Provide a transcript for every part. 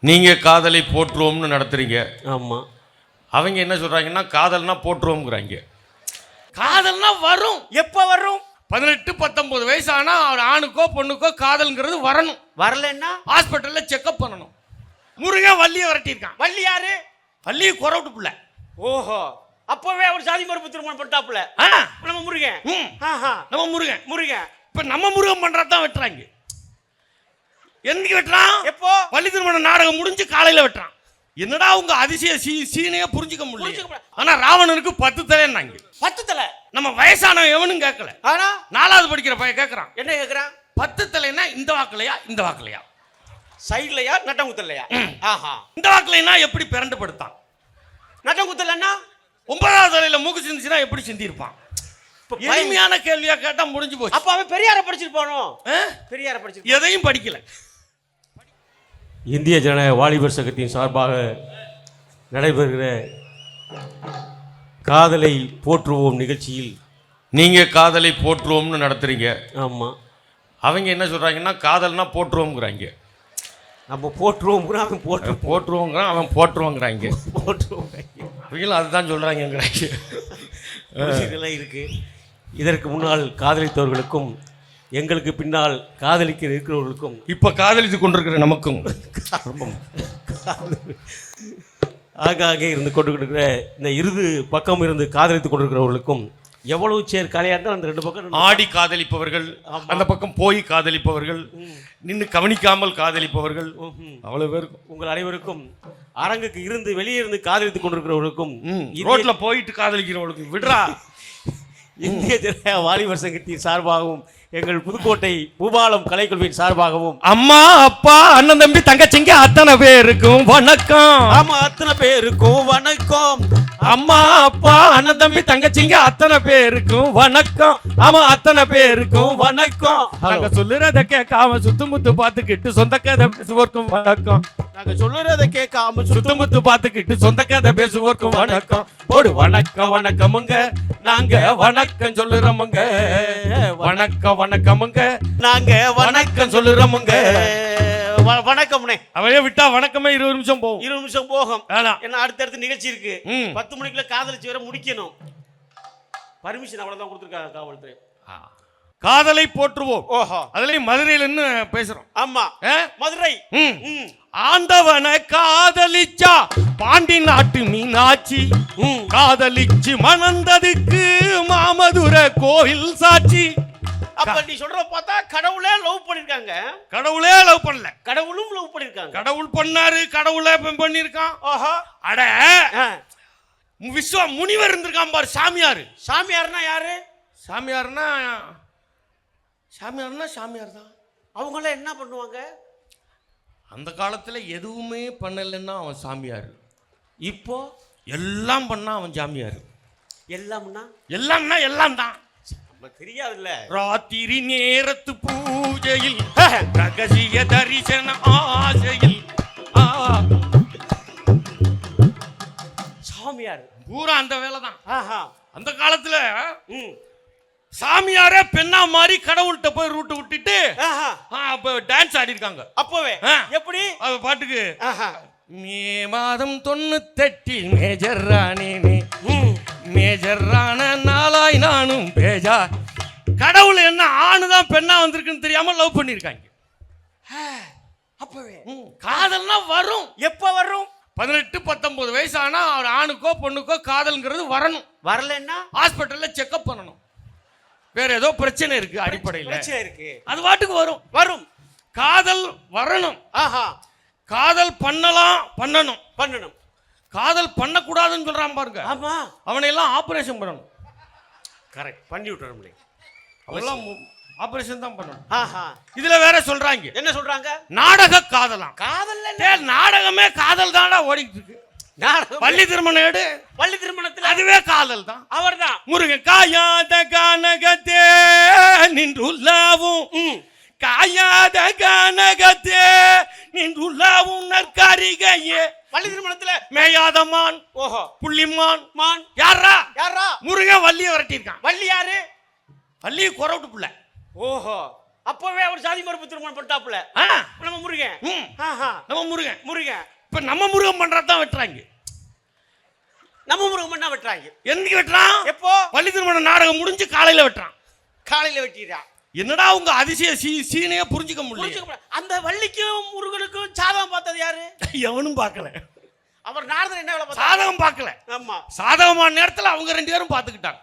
நீங்க காதலை போற்றுவோம்னு நடத்துறீங்க. ஆமாம் அவங்க என்ன சொல்றாங்கன்னா காதல்னா போற்றுவோம்ங்கிறாங்க. காதல்னா வரும். எப்போ வரும்? பதினெட்டு பத்தொன்பது வயசு ஆனா ஒரு ஆணுக்கோ பொண்ணுக்கோ காதல்ங்கிறது வரணும். வரலன்னா? ஹாஸ்பிட்டல்ல செக்அப் பண்ணணும். முருகன் வள்ளியை விரட்டியிருக்கான். வள்ளி யாரு? வள்ளியை குறவிட்டு பிள்ளை. ஓஹோ. அப்பவே அவர் சாதி மறுப்பு திருமணம் பண்ணிட்டாப்புல. நம்ம முருகன். நம்ம முருகன். முருகன். இப்ப நம்ம முருகன் பண்றதான் வெட்டுறாங்க. என்னைக்கு வெட்டுறான்? எப்போ? வள்ளி திருமண நாடகம் முடிஞ்சு காலையில வெட்டுறான். என்னடா உங்க அதிசய சீ சீனையே புரிஞ்சுக்க முடியல. ஆனா ராவணனுக்கு பத்து தலைன்னாங்க. பத்து தலை? நம்ம வயசானவன் எவனும் கேட்கல. ஆனா? நாலாவது படிக்கிற பையன் கேட்கறான். என்ன கேக்குறான் பத்து தலைன்னா இந்த வாக்குலையா இந்த வாக்குலையா? சைடுலயா நட்டம் குத்தலையா ஆஹா. இந்த வாக்குலைனா எப்படி பிறண்டு படுத்தான் நட்டம் குத்தலன்னா ஒன்பதாவது தலையில மூக்கு சிந்திச்சுன்னா எப்படி சிந்திருப்பான் எளிமையான கேள்வியா கேட்டா முடிஞ்சு போச்சு. அப்ப அவன் பெரியார படிச்சிருப்பானோ? பெரியார படிச்சிருப்பான் எதையும் படிக்கல. இந்திய ஜனநாயக வாலிபர் சங்கத்தின் சார்பாக நடைபெறுகிற காதலை போற்றுவோம் நிகழ்ச்சியில். நீங்க காதலை போற்றுவோம்னு நடத்துறீங்க. ஆமாம் அவங்க என்ன சொல்றாங்கன்னா காதல்னா போற்றுவோம்ங்கிறாங்க. நம்ம போற்றுவோம் அவன் போற்று போற்றுவோங்கிறான் அவன் போற்றுவோங்கிறாங்க. போற்றுவோம் அவங்களும் அதுதான் சொல்றாங்கங்கிறாங்க. இதெல்லாம் இருக்கு. இதற்கு முன்னால் காதலித்தவர்களுக்கும் எங்களுக்கு பின்னால் காதலிக்க இருக்கிறவர்களுக்கும் இப்ப காதலித்து கொண்டிருக்கிற நமக்கும். ஆகாக இருந்து கொண்டிருக்கிற இந்த இறுதி பக்கம் இருந்து காதலித்துக் கொண்டிருக்கிறவர்களுக்கும் எவ்வளவு சேர் கலையாக இருந்தாலும் அந்த ரெண்டு பக்கம் ஆடி காதலிப்பவர்கள் அந்த பக்கம் போய் காதலிப்பவர்கள் நின்று கவனிக்காமல் காதலிப்பவர்கள் அவ்வளவு பேருக்கும் உங்கள் அனைவருக்கும் அரங்குக்கு இருந்து வெளியே இருந்து காதலித்துக் கொண்டிருக்கிறவர்களுக்கும் ரோட்ல போயிட்டு காதலிக்கிறவங்களுக்கு விடுறா. இந்திய ஜனநாயக வாலிபர் சங்கத்தின் சார்பாகவும் எங்கள் புதுக்கோட்டை பூபாலம் கலைக்குழுவின் சார்பாகவும். அம்மா அப்பா அண்ணன் தம்பி தங்கச்சிங்க அத்தனை பேருக்கும் வணக்கம். ஆமா அத்தனை பேருக்கும் வணக்கம். அம்மா அப்பா அண்ணன் தம்பி தங்கச்சிங்க அத்தனை பேருக்கும் வணக்கம். ஆமா அத்தனை பேருக்கும் வணக்கம். நாங்க சொல்லுறத கேட்காம சுத்து முத்து பாத்துக்கிட்டு சொந்த கதை பேசுவோர்க்கும் வணக்கம். நாங்க சொல்லுறத கேட்காம சுத்து முத்து பாத்துக்கிட்டு சொந்த கதை பேசுவோர்க்கும் வணக்கம். போடு வணக்கம் வணக்கமுங்க. நாங்க வணக்கம் சொல்லுறோமுங்க. வணக்கம் வணக்கமுங்க. நாங்க வணக்கம் சொல்லுறோமுங்க. வ- வணக்கம்ண்ணே அவையே விட்டா வணக்கமே இருபது நிமிஷம் போகும். இருபது நிமிஷம் போகும். என்ன அடுத்தடுத்து நிகழ்ச்சி இருக்கு. பத்து மணிக்குள்ள காதலிச்சு வர முடிக்கணும். பர்மிஷன் அவ்வளவுதான் கொடுத்துருக்காங்க காவல்துறை. காதலை போற்றுவோம். ஓஹோ. அதுலயும் மதுரையில பேசுறோம். ஆமா? மதுரை. ஆண்டவனை காதலிச்சா பாண்டி நாட்டு மீனாட்சி. காதலிச்சு மணந்ததுக்கு மாமதுர கோயில் சாட்சி. அப்ப நீ சொல்ற பார்த்தா கடவுளே லவ் பண்ணிருக்காங்க. கடவுளே லவ் பண்ணல. கடவுளும் லவ் பண்ணிருக்காங்க. கடவுள் பண்ணாரு கடவுளே பெண் பண்ணிருக்கான். ஓஹோ அட. விஸ்வ முனிவர் இருந்திருக்கான் பாரு சாமியார். சாமியார்னா யாரு? சாமியார்னா சாமியார்னா சாமியார் தான். அவங்க எல்லாம் என்ன பண்ணுவாங்க? அந்த காலத்துல எதுவுமே பண்ணலைன்னா அவன் சாமியார். இப்போ? எல்லாம் பண்ணா அவன் சாமியார் எல்லாம்னா? எல்லாம்னா எல்லாம் தான். தெரியாதுல்ல? ராத்திரி நேரத்து பூஜையில் ரகசிய தரிசன ஆசையில். சாமியார். பூரா அந்த வேலை தான் அந்த காலத்துல சாமியாரே பெண்ணா மாறி கடவுள்கிட்ட போய் ரூட்டு விட்டுட்டு அப்ப டான்ஸ் ஆடி இருக்காங்க. அப்பவே. எப்படி? பாட்டுக்கு மே மாதம் தொண்ணூத்தெட்டில் மேஜர் ராணி ம் மேஜர் ராண நாளாய் நானும் பேஜா. கடவுள் என்ன ஆணுதான் பெண்ணா வந்திருக்குன்னு தெரியாம லவ் பண்ணிருக்காங்க. அப்பவே. காதல்னா வரும். எப்ப வரும்? பதினெட்டு பத்தொன்பது வயசு ஆனா ஒரு ஆணுக்கோ பொண்ணுக்கோ காதல்ங்கிறது வரணும். வரலன்னா? ஹாஸ்பிட்டல்ல செக்அப் பண்ணணும். வேற ஏதோ பிரச்சனை இருக்கு அடிப்படையில். இருக்கு. அது பாட்டுக்கு வரும். வரும். காதல் வரணும். ஆஹா. காதல் பண்ணலாம் பண்ணணும். பண்ணணும். காதல் பண்ணக்கூடாதுன்னு சொல்றான் பாருங்க. ஆமா. அவனை எல்லாம் ஆபரேஷன் பண்ணணும். கரெக்ட் பண்ணி விட்டுற முடியும். அவெல்லாம் ஆபரேஷன் தான் பண்ணணும். ஆஹா. இதுல வேற சொல்றாங்க. என்ன சொல்றாங்க? நாடக காதலாம். காதல்ல டேய், நாடகமே காதல் தான்டா ஓடிட்டு இருக்கு. பள்ளி திருமணம் எடு. பள்ளி திருமணத்துல? அதுவே காதல் தான். அவர்தான். முருகன் காயாத கானகத்தே நின்றுள்ளாவும். காயாத கானகத்தே நின்றுள்ளாவும் நற்காரிகையே. பள்ளி திருமணத்துல மேயாதமான் ஓஹோ. புள்ளிமான் மான். யாரா யாரா முருகன் வள்ளியை விரட்டியிருக்கான். வள்ளி யாரு? வள்ளியை குறவிட்டு புள்ள. ஓஹோ. அப்பவே அவர் சாதி மறுப்பு திருமணம் பண்ணிட்டாப்ல ஆ, நம்ம முருகன். நம்ம முருகன். முருகன். இப்ப நம்ம முருகன் பண்றதான் வெட்டுறாங்க. நம்ம முருகன் பண்ணா வெட்டுறாங்க. என்னைக்கு வெட்டுறான்? எப்போ? பள்ளி திருமண நாடகம் முடிஞ்சு காலையில வெட்டுறான். காலையில வெட்டிடுறான். என்னடா உங்க அதிசய சீ சீனையே புரிஞ்சுக்க முடியல. அந்த வள்ளிக்கும் முருகனுக்கும் சாதகம் பார்த்தது யாரு? எவனும் பார்க்கல. அவர் நாரதர் என்ன சாதகம் பார்க்கல. ஆமா. சாதகமான நேரத்துல அவங்க ரெண்டு பேரும் பார்த்துக்கிட்டாங்க.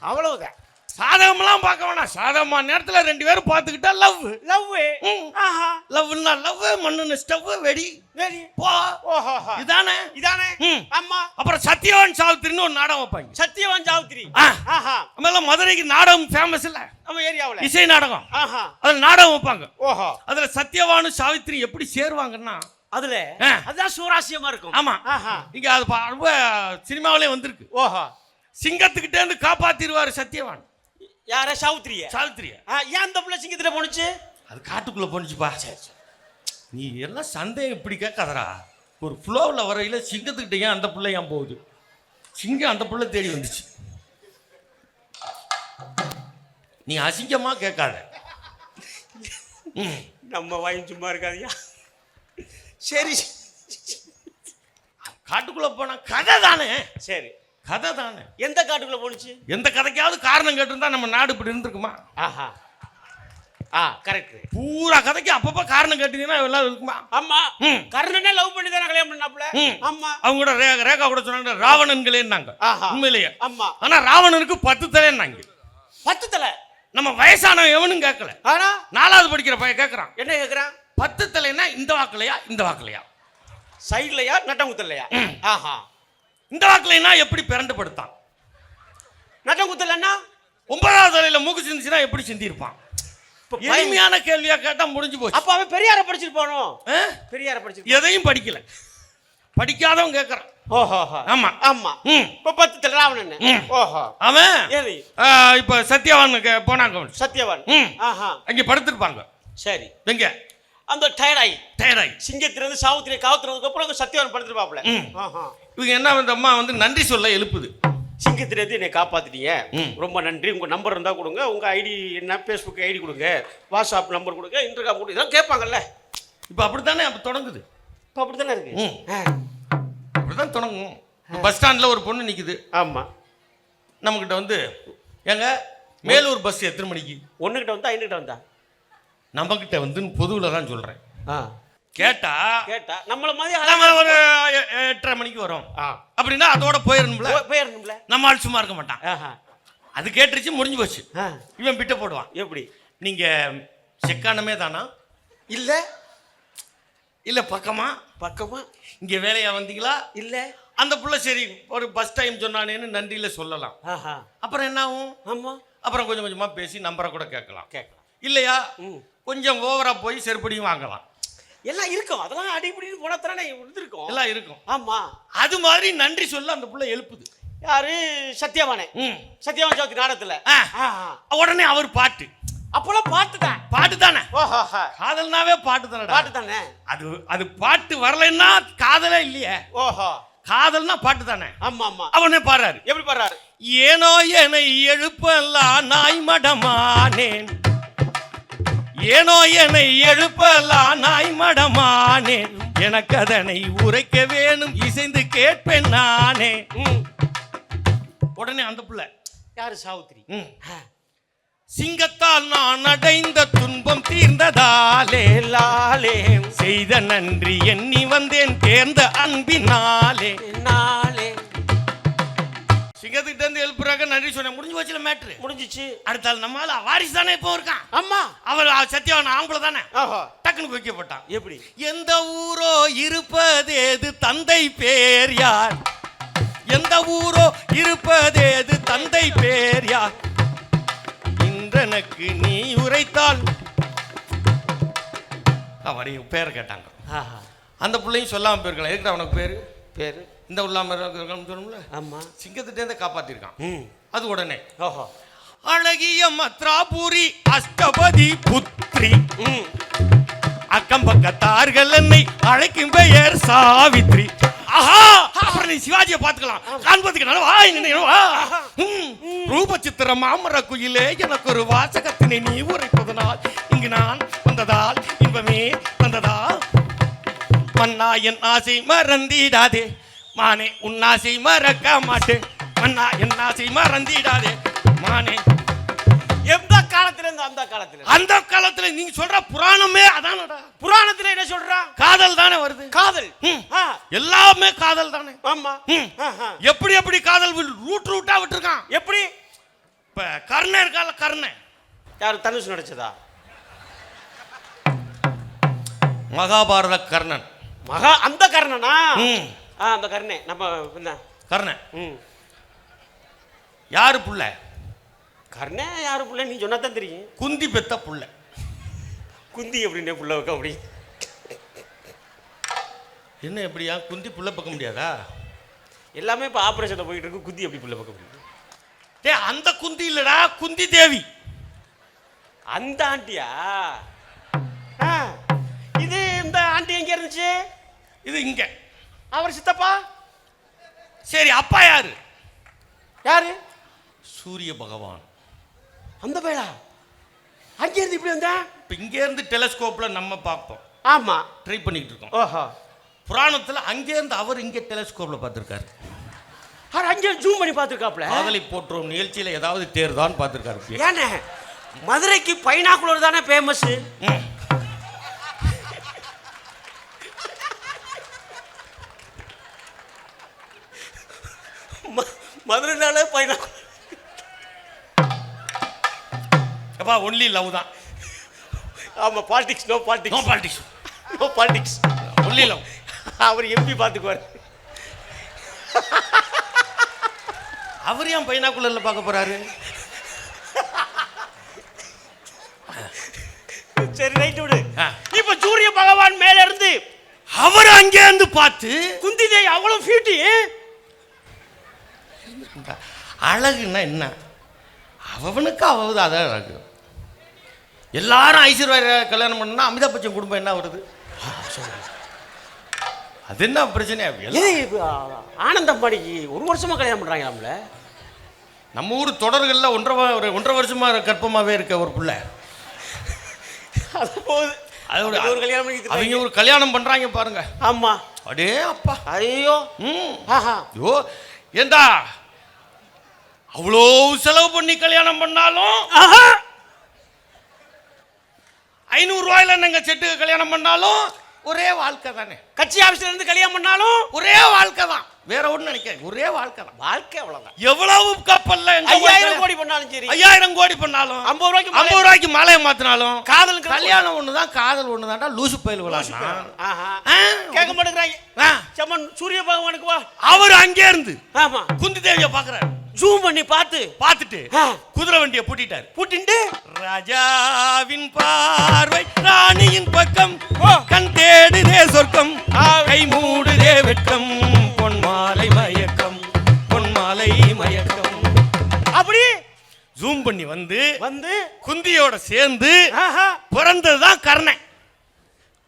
அவ்வளவுதான். சாதகமெல்லாம் பார்க்க வேணாம். சாதகமான நேரத்துல ரெண்டு பேரும் பார்த்துக்கிட்டா லவ் லவ் ஆஹா. லவ்னா லவ் மண்ணுன்னு ஸ்டவ் வெடி. வெரி போ. ஓஹோ. இதானே? இதானே. ஆமா. அப்புறம் சத்யவான் சாவித்திரின்னு ஒரு நாடகம் வைப்பாங்க. சத்தியவான் சாவித்திரி. ஆஹா. மதுரைக்கு நாடகம் ஃபேமஸ் இல்ல. நம்ம ஏரியாவுல. இசை நாடகம். ஆஹா. அதுல நாடகம் வைப்பாங்க. ஓஹோ. அதுல சத்யவானு சாவித்திரி எப்படி சேருவாங்கன்னா அதுல. அதுதான் சுவராசியமா இருக்கும். ஆமா. இங்க அது ரொம்ப சினிமாவிலே வந்திருக்கு. ஓஹோ. சிங்கத்துக்கிட்டே இருந்து காப்பாத்திருவாரு சத்யவான். யார சாவித்திரிய சாவித்திரிய ஏன் அந்த பிள்ளை சிங்கத்துல போனுச்சு அது காட்டுக்குள்ள போனுச்சுப்பா நீ எல்லாம் சந்தேகம் இப்படி கேட்காதடா. ஒரு ஃப்ளோவில் வரையில சிங்கத்துக்கிட்ட ஏன் அந்த பிள்ளை ஏன் போகுது? சிங்கம் அந்த பிள்ளை தேடி வந்துச்சு. நீ அசிங்கமா கேட்காத. நம்ம வாயும் சும்மா இருக்காதியா? சரி. காட்டுக்குள்ள போனா கதை தானே? சரி. கதை தானே எந்த காட்டுக்குள்ள போனுச்சு எந்த கதைக்காவது காரணம் கேட்டிருந்தா நம்ம நாடு இப்படி இருந்திருக்குமா? ஆஹா. ஆ கரெக்ட் பூரா கதைக்கு அப்பப்ப காரணம் கேட்டீங்கன்னா எல்லாம் இருக்குமா? ஆமா. கர்ணனே லவ் பண்ணி தானே கல்யாணம் பண்ணாப்ல. ஆமா. அவங்க கூட ரே- ரேகா கூட சொன்னாங்க ராவணன்களேன்னாங்க. உண்மையிலேயே. ஆமா. ஆனா ராவணனுக்கு பத்து தலைன்னாங்க. பத்து தலை? நம்ம வயசானவன் எவனும் கேட்கல ஆனா? நாலாவது படிக்கிற பையன் கேட்கறான் என்ன கேக்குறான்? பத்து தலைன்னா இந்த வாக்குலையா இந்த வாக்குலையா? சைடுலயா நட்டங்குத்தலையா ஆஹா. இந்த வாக்குலைனா எப்படி பிறண்டு படுத்தான்? நட்டங்குத்தலன்னா ஒன்பதாவது தலையில மூக்கு சிந்திச்சுன்னா எப்படி சிந்தி இருப்பான் இப்ப பயம். எளிமையான கேள்வியா கேட்டா முடிஞ்சு போச்சு. அப்ப அவன் பெரியார படிச்சிருப்பானோ ஆ? பெரியார படிச்சிருப்பான் எதையும் படிக்கல. படிக்காதவன் கேட்கறான் ஓஹோ ஆமா. ஆமா. இப்ப பத்து ராவணன். ஓஹோ. அவன் இப்ப சத்யவானுக்கு போனாங்க சத்யவான். ஆஹா. அங்க படுத்திருப்பாங்க. சரி. எங்க? அந்த டயர்டாயி டயர்டாகி சிங்கத்திலிருந்து சாவுத்திரி காவத்துறதுக்கு அப்புறம் அங்க சத்யவான் படுத்துருப்பாப்ல இவங்க என்ன இந்த அம்மா வந்து நன்றி சொல்ல எழுப்புது. சிங்கத்திலிருந்து என்னை காப்பாத்திட்டீங்க. ம். ரொம்ப நன்றி. உங்க நம்பர் இருந்தா கொடுங்க. உங்க ஐடி என்ன ஃபேஸ்புக் ஐடி கொடுங்க. வாட்ஸ்அப் நம்பர் கொடுங்க. இன்டர்காம் கொடுங்க. இதெல்லாம் கேட்பாங்கல்ல. இப்போ அப்படித்தானே அப்போ தொடங்குது? இப்போ அப்படித்தானே இருக்கு? ம். ஆ. அப்படிதான் தொடங்கும். பஸ் ஸ்டாண்டில் ஒரு பொண்ணு நிக்குது. ஆமா. நம்மக்கிட்ட வந்து ஏங்க மேலூர் பஸ் எத்தனை மணிக்கு? ஒண்ணுகிட்ட வந்தா இன்னுகிட்ட வந்தா. நம்மக்கிட்ட வந்து பொதுவில் தான் சொல்கிறேன் ஆ. கேட்டா கேட்டா நம்மள மாதிரி ஒரு எட்டரை மணிக்கு வரோம். அப்படின்னா அதோட போயிடணும்ல போ- போயிரணும்ல? நம்ம ஆள் சும்மா இருக்க மாட்டான். அது கேட்டுருச்சு முடிஞ்சு போச்சு. இவன் பிட்ட போடுவான். எப்படி? நீங்க செக்கானமே தானா? இல்ல. இல்ல பக்கமா? பக்கமா? இங்க வேலையா வந்தீங்களா? இல்ல. அந்த புள்ள சரி ஒரு பஸ் டைம் சொன்னானேன்னு நன்றியில சொல்லலாம். அப்புறம் என்ன ஆகும் ஆமா. அப்புறம் கொஞ்சம் கொஞ்சமா பேசி நம்பரை கூட கேட்கலாம். கேட்கலாம். இல்லையா? கொஞ்சம் ஓவரா போய் செருப்படியும் வாங்கலாம். எல்லாம் இருக்கும். அதெல்லாம் அடிப்படின்னு போனா தானே இருந்திருக்கும் எல்லாம் இருக்கும். ஆமா. அது மாதிரி நன்றி சொல்ல அந்த புள்ள எழுப்புது. யாரு? சத்யவானே ம். சத்யவான் சௌத்ரி நாடகத்துல. உடனே அவர் பாட்டு. அப்போலாம் பாட்டு தான். பாட்டு தானே? ஓஹோ. காதல்னாவே பாட்டு தானடா? பாட்டு தானே? அது அது பாட்டு வரலைன்னா காதலே இல்லையே. ஓஹோ. காதல்னா பாட்டு தானே? ஆமா ஆமா அவனே பாடுறாரு. எப்படி பாடுறாரு? ஏனோ என்னை எழுப்பலாம் நாய் மடமானேன். ஏனோ என்னை எழுப்பலாம் நாய் மடமானேன் எனக்கு அதனை உரைக்க வேணும் இசைந்து கேட்பேன் நானே. உடனே அந்த புள்ள யாரு சாவுத்திரி. சிங்கத்தால் நான் அடைந்த துன்பம் தீர்ந்ததாலே லாலே. செய்த நன்றி எண்ணி வந்தேன் தேர்ந்த அன்பினாலே. நாளே சிங்கத்துக்கிட்ட இருந்து எழுப்புறாங்க நன்றி சொன்னேன். முடிஞ்சு வச்சுல மேட்ரு முடிஞ்சிச்சு. அடுத்த ஆள் நம்மால வாரிசு தானே இப்போ இருக்கான். ஆமா. அவர் சத்யவான் ஆம்பளை தானே. ஓஹோ டக்குனு வைக்கப்பட்டான் எப்படி? எந்த ஊரோ இருப்பதேது தந்தை பேர் யார்? எந்த ஊரோ இருப்பதேது தந்தை பேர் யார்? இன்றெனக்கு நீ உரைத்தால். அவருடைய பேர் கேட்டாங்க. அந்த பிள்ளையும் சொல்லாம போயிருக்கலாம். எதுக்குடா அவனுக்கு பேரு? பேரு? இந்த உள்ளாம இருக்கணும்னு சொல்லணும்ல ஆமா. சிங்கத்திட்டே காப்பாத்திருக்கான். ம். அது உடனே. ஓஹோ. அழகிய மத்ராபுரி அஷ்டபதி புத்ரி ம். அக்கம் பக்கத்தார்கள் என்னை அழைக்கும் பெயர் சாவித்ரி. ஆஹா! அப்புறம் நீ சிவாஜியை பார்த்துக்கலாம். காண்பதுக்கு நல்ல வா இங்க நின்னு வா ம், ரூப சித்திர மாமர குயிலே எனக்கு ஒரு வாசகத்தினை நீ உரைப்பதனால் இங்கு நான் வந்ததால் இன்பமே வந்ததா மன்னா என் ஆசை மறந்திடாதே. மானே உன் ஆசை மறக்க மாட்டேன். மன்னா என் ஆசை மறந்திடாதே. மானே. எந்த காலத்துல இருந்து அந்த காலத்துல? அந்த காலத்துல நீங்க சொல்ற புராணமே அதானடா. புராணத்துல என்ன சொல்றா? காதல் தானே வருது. காதல். ம். ஆ, எல்லாமே காதல் தானே. ஆமா. எப்படி எப்படி காதல் ரூட் ரூட்டா விட்டுருக்கான்? எப்படி? இப்ப கர்ணன் இருக்கால கர்ணன் யாரு தனுஷ் நடிச்சதா? மகாபாரத கர்ணன். மகா அந்த கர்ணனா? ம். ஆ அந்த கர்ணே. நம்ம கர்ணன் ம். யாரு புள்ள? கர்ணே யாரு புள்ள? நீ சொன்னா தான் தெரியும். குந்தி பெத்த புள்ள. குந்தி எப்படின்னே புள்ள வைக்க அப்படி என்ன எப்படியா? குந்தி புள்ள பார்க்க முடியாதா? எல்லாமே இப்போ ஆப்ரேஷனில் போயிட்டு இருக்கு. குந்தி எப்படி புள்ள வைக்க முடியும்? டேய் அந்த குந்தி இல்லடா குந்தி தேவி. அந்த ஆண்டியா? இது இந்த ஆண்டி எங்க இருந்துச்சு? இது இங்க. அவர் சித்தப்பா? சரி அப்பா யாரு? யாரு? சூரிய பகவான். அந்த பையலா அங்கே இருந்து இப்படி வந்தா? இப்ப இங்க இருந்து டெலஸ்கோப்ல நம்ம பார்ப்போம். ஆமா. ட்ரை பண்ணிட்டு இருக்கோம். ஓஹோ. புராணத்துல அங்கே இருந்து அவர் இங்க டெலஸ்கோப்ல பார்த்திருக்காரு. அவர் அங்கே ஜூம் பண்ணி பார்த்துருக்காப்ல காதலை போற்றுவோம் நிகழ்ச்சியில ஏதாவது தேர்தான் பார்த்திருக்காரு. ஏண்ணே மதுரைக்கு பைனாக்குலர் தானே ஃபேமஸ் அப்பா ஒன்லி லவ் தான். ஆமா politics no no politics no politics only love அவர் எம்பி பார்த்துக்குவார். அவர் ஏன் பைனாக்குள்ளர்ல பார்க்க போறாரு? சரி ரைட் விடு. இப்ப சூரிய பகவான் மேல இருந்து அவர் அங்கே இருந்து பார்த்து குந்தி தேவி அவ்வளவு பியூட்டி அழகுன்னா என்ன? அவனுக்கு அவது அதான் அழகு. எல்லாரும் ஐஸ்வர்யா கல்யாணம் பண்ணா அமிதாப் பச்சன் குடும்பம் என்ன வருது? அது என்ன பிரச்சனை? ஆனந்த அம்பானிக்கு ஒரு வருஷமா கல்யாணம் பண்றாங்களாம்ல? நம்ம ஊர் தொடர்கள்ல ஒன்றரை ஒரு ஒன்றரை வருஷமா கற்பமாவே இருக்க ஒரு புள்ள. அது போகுது அதோட அது ஒரு கல்யாணம் பண்ணிக்கிட்டு அவங்க ஒரு கல்யாணம் பண்றாங்க பாருங்க. ஆமா. அடே அப்பா. ஐயோ. ம். ஐயோ. ஏண்டா? அவ்வளோ செலவு பண்ணி கல்யாணம் பண்ணாலும் ஆஹா ஐநூறு ரூபாயில நாங்க செட்டுக்கு கல்யாணம் பண்ணாலும்? ஒரே வாழ்க்கை தானே. கட்சி ஆபீஸ்ல இருந்து கல்யாணம் பண்ணாலும்? ஒரே வாழ்க்கை தான். வேற ஒண்ணு நினைக்க ஒரே வாழ்க்கை தான். வாழ்க்கை அவ்வளவுதான். எவ்வளவு கப்பல்ல ஐயாயிரம் கோடி பண்ணாலும் சரி. ஐயாயிரம் கோடி பண்ணாலும்? ஐம்பது ரூபாய்க்கு ஐம்பது ரூபாய்க்கு மாலையை மாத்தினாலும்? காதலுக்கு கல்யாணம் ஒண்ணுதான் காதல் ஒண்ணுதான்டா லூசு பயில் ஆ. கேட்க மாட்டேங்கிறாங்க. செம்மன் சூரிய பகவானுக்கு வா. அவர் அங்கே இருந்து ஆமா. குந்தி தேவிய பாக்குறாரு ஜூம் பண்ணி பார்த்து. பார்த்துட்டு. குதிரை வண்டியை பூட்டிட்டாரு. பூட்டிண்டு. ராஜாவின் பார்வை ராணியின் பக்கம். கண் தேடுதே சொர்க்கம். ஆ. கை மூடுதே வெட்கம். பொன்மாலை மயக்கம். பொன்மாலை மயக்கம். அப்படி ஜூம் பண்ணி வந்து வந்து குந்தியோட சேர்ந்து பிறந்ததுதான் கர்ணன்.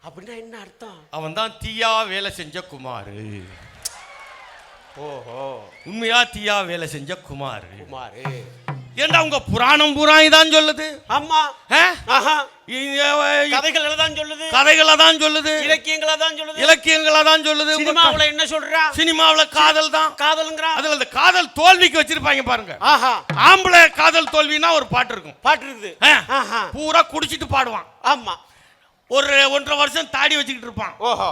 அப்படின்னா என்ன அர்த்தம்? அவன் தான் தீயா வேலை செஞ்ச குமாரு. ஓஹோ. உண்மையா தீயா வேலை செஞ்ச குமாரு. குமாரு. ஏண்டா உங்க புராணம் பூரா இதான் சொல்லுது? ஆமா. கதைகள் தான் சொல்லுது கதைகளை தான் சொல்லுது. இலக்கியங்களா தான் சொல்லுது. இலக்கியங்களா தான் சொல்லுது சினிமாவுல என்ன சொல்றா? சினிமாவுல காதல் தான் காதலுங்கிறா? அதுல அந்த காதல் தோல்விக்கு வச்சிருப்பாங்க பாருங்க. ஆஹா. ஆம்பளை காதல் தோல்வினா ஒரு பாட்டு இருக்கும். பாட்டு இருக்குது. பூரா குடிச்சிட்டு பாடுவான். ஆமா. ஒரு ஒன்றரை வருஷம் தாடி வச்சுக்கிட்டு இருப்பான். ஓஹோ?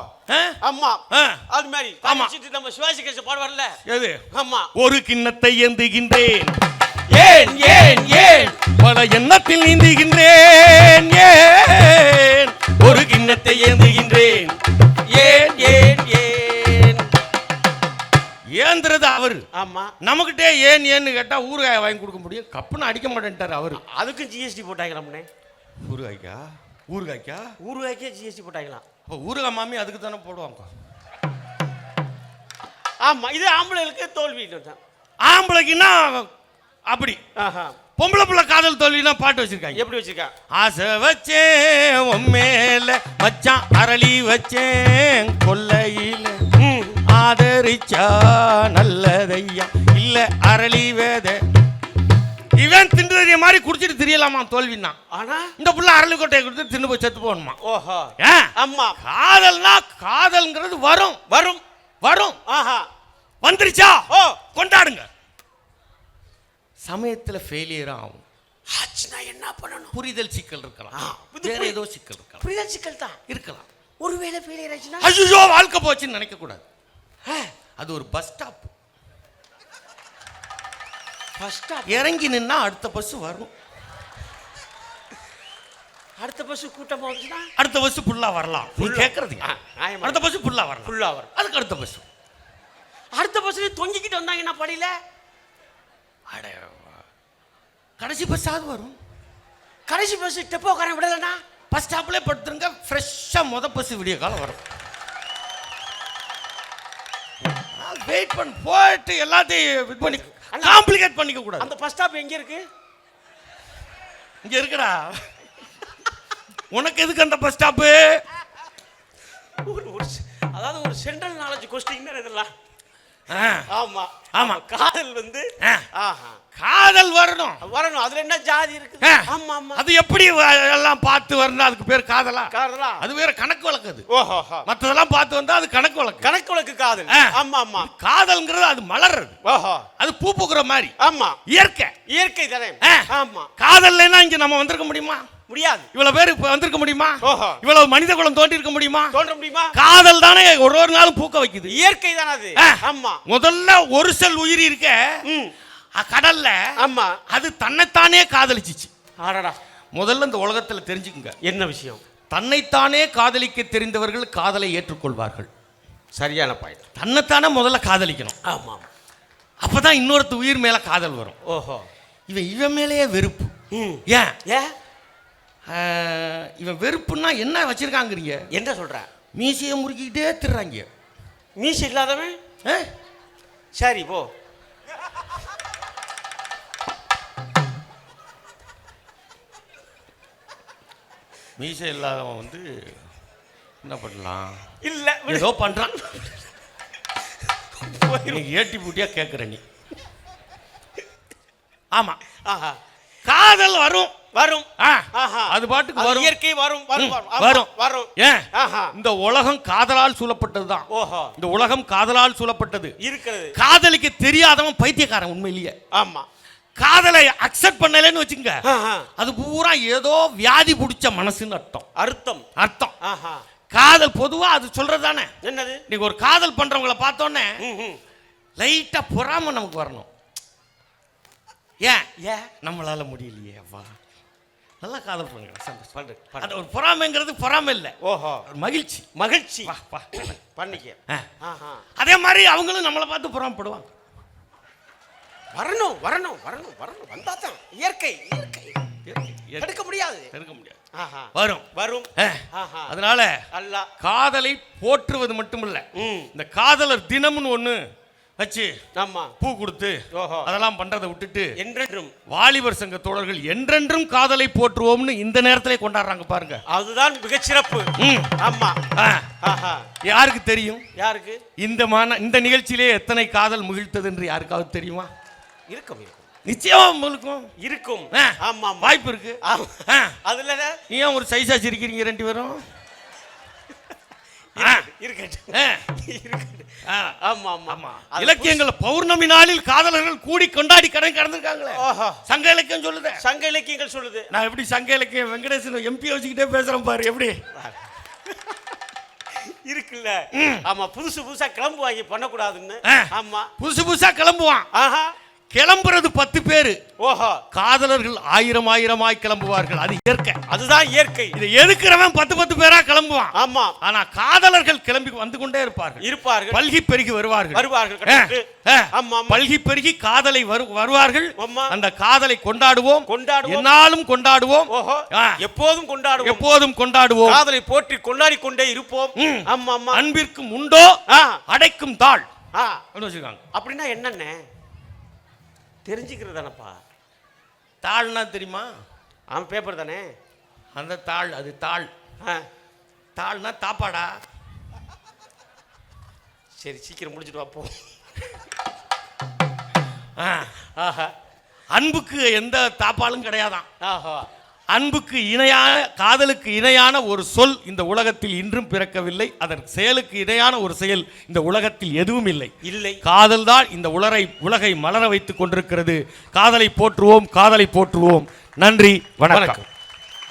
ஆமா. அது மாதிரி ஆமா. நம்ம சிவாஜி கேச பாடுவார்ல எது? ஆமா ஒரு கிண்ணத்தை ஏந்துகின்றேன். ஏன் ஏன் ஏன்? பல எண்ணத்தில் நீந்துகின்றேன். ஏன்? ஒரு கிண்ணத்தை ஏந்துகின்றேன். ஏன் ஏன் ஏன்? ஏந்துறது அவரு. ஆமா. நமக்கிட்டே ஏன் ஏன்னு கேட்டா ஊறுகாய் வாங்கி கொடுக்க முடியும். கப்புன்னு அடிக்க மாட்டேன்ட்டார் அவரு. அதுக்கும் ஜிஎஸ்டி போட்டாங்களாம்னே? ஊறுகாய்க்கா? ஊறுகாய்க்கா? ஊருவாய்க்கே ஜிஎஸ்டி போட்டாங்களாம். இப்போ ஊறுகாய் மாமி அதுக்கு தானே போடுவாங்க. ஆமா இது ஆம்பளைகளுக்கு தோல்வி தான் ஆம்பளைக்குன்னா அப்படி. ஆஹா. பொம்பளை புள்ள காதல் தோல்வினா பாட்டு வச்சிருக்காங்க. எப்படி வச்சிருக்கா? ஆசை வச்சேன் உன் மேல மச்சான் அரளி வச்சேன் கொல்லையில ஆதர படிச்சா நல்லதையா? இல்ல அரளி வேத இவன் திண்டுதறிய மாதிரி குடிச்சிட்டு தெரியலாமா தோல்வின்னா? ஆனா? இந்த புள்ள அரளி கொட்டையை கொடுத்து தின்னு போய் செத்து போகணுமா? ஓஹோ. ஆமா. காதல்னா காதல்ங்கிறது வரும். வரும். வரும். ஆஹா. வந்துருச்சா? ஓ. கொண்டாடுங்க. சமயத்துல ஃபெயிலியர் ஆகும். ஆச்சுன்னா என்ன பண்ணணும்? புரிதல் சிக்கல் இருக்கலாம். வேற ஏதோ சிக்கல் இருக்கலாம். புரிதல் சிக்கல் தான். இருக்கலாம். ஒருவேளை ஃபெயிலியர் ஆச்சுன்னா? ஐயோ வாழ்க்கை போச்சுன்னு நினைக்க கூடாது அது ஒரு பஸ் ஸ்டாப் இறங்கி நின்னா அடுத்த பஸ் வரும். அடுத்த பஸ் கூட்டமா வந்துச்சுன்னா அடுத்த பஸ் ஃபுல்லா வரலாம். நீ கேட்கறது. அடுத்த பஸ் ஃபுல்லா வரலாம். ஃபுல்லா வரும். அதுக்கு அடுத்த பஸ் அடுத்த பஸ்ல தொங்கிக்கிட்டு வந்தாங்கன்னா படியில? அட கடைசி பஸ்ஸாவது வரும். கடைசி பஸ் டெப்போ உட்கார விடலன்னா? பஸ் ஸ்டாப்லேயே படுத்துருங்க. ஃப்ரெஷ்ஷாக முத பஸ் விடிய காலம் வரும். வெயிட் பண்ண. போயிட்டு எல்லாத்தையும் இது பண்ணி காம்ப்ளிகேட் பண்ணிக்க கூடாது. அந்த பஸ் ஸ்டாப் எங்க இருக்கு? இங்க இருக்குடா. உனக்கு எதுக்கு அந்த பஸ் ஸ்டாப்பு ஒரு அதாவது ஒரு சென்ட்ரல் நாலேஜ் கொஸ்டின் இதெல்லாம் ஆமா. ஆமா. காதல் வந்து காதல் வரணும். வரணும். அதுல என்ன ஜாதி இருக்கு. ஆமா ஆமா. அது எப்படி எல்லாம் பார்த்து வரணும்? அதுக்கு பேர் காதலா? காதலா? அது வேற கணக்கு வழக்கு அது. ஓஹோ மற்றதெல்லாம் பார்த்து வந்தா அது கணக்கு வழக்கு. கணக்கு வழக்கு காதல். ஆமா ஆமா. காதல்ங்கிறது அது மலர்றது ஓஹோ. அது பூ பூக்குற மாதிரி. ஆமா. இயற்கை. இயற்கை தானே. ஆமா. காதல்லைன்னா இங்க நம்ம வந்திருக்க முடியுமா? முடியாது. இவ்வளவு பேர் இப்ப வந்திருக்க முடியுமா? ஓஹோ. இவ்வளவு மனித குலம் தோண்டி இருக்க முடியுமா? தோன்ற முடியுமா? காதல் தானே ஒரு ஒரு நாளும் பூக்க வைக்குது. இயற்கை தானே அது. ஆமா. முதல்ல ஒரு செல் உயிர் இருக்க கடல்ல ஆமா. அது தன்னைத்தானே காதலிச்சிச்சு. ஆடடா முதல்ல இந்த உலகத்துல தெரிஞ்சுக்குங்க. என்ன விஷயம்? தன்னைத்தானே காதலிக்க தெரிந்தவர்கள் காதலை ஏற்றுக்கொள்வார்கள். சரியான பாயிண்ட் தன்னைத்தானே முதல்ல காதலிக்கணும். ஆமா அப்பதான் இன்னொருத்த உயிர் மேல காதல் வரும். ஓஹோ. இவன் இவன் மேலேயே வெறுப்பு. ம். ஏன்? ஏ ஆ, இவன் வெறுப்புன்னா என்ன வச்சிருக்காங்கிறீங்க? என்ன சொல்ற? மீசையை முறுக்கிக்கிட்டே திர்றாங்க. மீசை இல்லாதவன்? சரி போ. மீசை இல்லாதவன் வந்து என்ன பண்ணலாம்? இல்ல. ஏதோ பண்றான். இன்னைக்கு ஏட்டி பூட்டியா கேட்குற நீ. ஆமா. ஆஹா. காதல் வரும். வரும். அது பாட்டுக்கு வரும். இயற்கை வரும் வரும் வரும். ஏன்? இந்த உலகம் காதலால் சூழப்பட்டதுதான். ஓஹோ. இந்த உலகம் காதலால் சூழப்பட்டது. இருக்கிறது. காதலிக்க தெரியாதவன் பைத்தியக்காரன் உண்மையிலேயே. ஆமா. காதலை அக்செப்ட் பண்ணலைன்னு வச்சுங்க. அது பூரா ஏதோ வியாதி பிடிச்ச மனசுன்னு அர்த்தம். அர்த்தம். அர்த்தம். ஆஹா. காதல் பொதுவா அது சொல்றது தானே என்னது? இன்னைக்கு ஒரு காதல் பண்றவங்கள பார்த்தோன்னே. லைட்டா பொறாம நமக்கு வரணும். ஏன்? ஏ நம்மளால முடியலையே அப்பா நல்லா காதல் பண்ணுங்க. அந்த ஒரு பொறாமைங்கிறது பொறாமை இல்லை. ஓஹோ. ஒரு மகிழ்ச்சி. மகிழ்ச்சி. வா வா. பண்ணிக்க. அதே மாதிரி அவங்களும் நம்மளை பார்த்து பொறாமப்படுவாங்க. வரணும் வரணும் வரணும் வரணும். வந்தா தான். இயற்கை இயற்கை. தடுக்க முடியாது. இருக்க முடியாது. ஆஹா வரும். வரும். அதனால காதலை போற்றுவது மட்டுமில்ல. இந்த காதலர் தினம்னு ஒண்ணு வச்சு ஆமா. பூ கொடுத்து அதெல்லாம் பண்றதை விட்டுட்டு என்றென்றும். வாலிபர் சங்க தோழர்கள் என்றென்றும் காதலை போற்றுவோம்னு இந்த நேரத்திலே கொண்டாடுறாங்க பாருங்க. அதுதான் மிகச்சிறப்பு. ஆமா. யாருக்கு தெரியும்? யாருக்கு? இந்த மான இந்த நிகழ்ச்சியிலே எத்தனை காதல் முகிழ்த்தது என்று யாருக்காவது தெரியுமா? இருக்கும் நிச்சயமா உங்களுக்கும். இருக்கும். ஆமா வாய்ப்பு இருக்கு. அதுல நீ ஏன் ஒரு சைஸா சிரிக்கிறீங்க ரெண்டு பேரும் ஆ, இருக்கட்டும் ஆ, இருக்கட்டும் ஆ. ஆமா ஆமா ஆமா அது இலக்கியங்கள் பௌர்ணமி நாளில் காதலர்கள் கூடி கொண்டாடி கடை கடந்திருக்காங்களே. சங்க இலக்கியம் சொல்லுதே. சங்க இலக்கியங்கள் சொல்லுது. நான் எப்படி சங்க இலக்கியம் வெங்கடேசன் எம்பி வச்சுக்கிட்டே பேசுறேன் பாரு எப்படி? இருக்குல்ல. ஆமா புதுசு புதுசா கிளம்பு வாங்கி பண்ணக்கூடாதுன்னு. ஆமா. புதுசு புதுசா கிளம்புவான். ஆஹா. கிளம்புறது பத்து பேரு. ஓஹோ. காதலர்கள் ஆயிரம் ஆயிரமாய் கிளம்புவார்கள். அது இயற்கை. அதுதான் இயற்கை. இதை எதுக்குறவன் பத்து பத்து பேரா கிளம்புவான்? ஆமா. ஆனா காதலர்கள் கிளம்பி வந்து கொண்டே இருப்பார்கள். இருப்பார்கள். பல்கி பெருகி வருவார்கள். வருவார்கள். ஆமா பல்கி பெருகி காதலை வரு- வருவார்கள். அந்த காதலை கொண்டாடுவோம். கொண்டாடுவோம். என்னாலும் கொண்டாடுவோம். எப்போதும் கொண்டாடுவோம். எப்போதும் கொண்டாடுவோம். காதலை போற்றி கொண்டாடி கொண்டே இருப்போம். ஆமா ஆமா. அன்பிற்கும் உண்டோ? அடைக்கும் தாள். அப்படின்னு வச்சிருக்காங்க. அப்படின்னா என்னண்ணே தெரிஞ்சுக்கிறது தானப்பா தாள்னா தெரியுமா? அவன் பேப்பர் தானே. அந்த தாள் அது தாள். ஆ. தாள்னா தாப்பாடா. சரி சீக்கிரம் முடிச்சிட்டு வா போ. ஆ, ஆஹா. அன்புக்கு எந்த தாப்பாலும் கிடையாதான். ஆஹா. அன்புக்கு இணையான காதலுக்கு இணையான ஒரு சொல் இந்த உலகத்தில் இன்றும் பிறக்கவில்லை. அதற்கு செயலுக்கு இணையான ஒரு செயல் இந்த உலகத்தில் எதுவும் இல்லை. இல்லை. காதல் தான் இந்த உலரை உலகை மலர வைத்துக் கொண்டிருக்கிறது. காதலை போற்றுவோம் காதலை போற்றுவோம். நன்றி வணக்கம். வணக்கம்.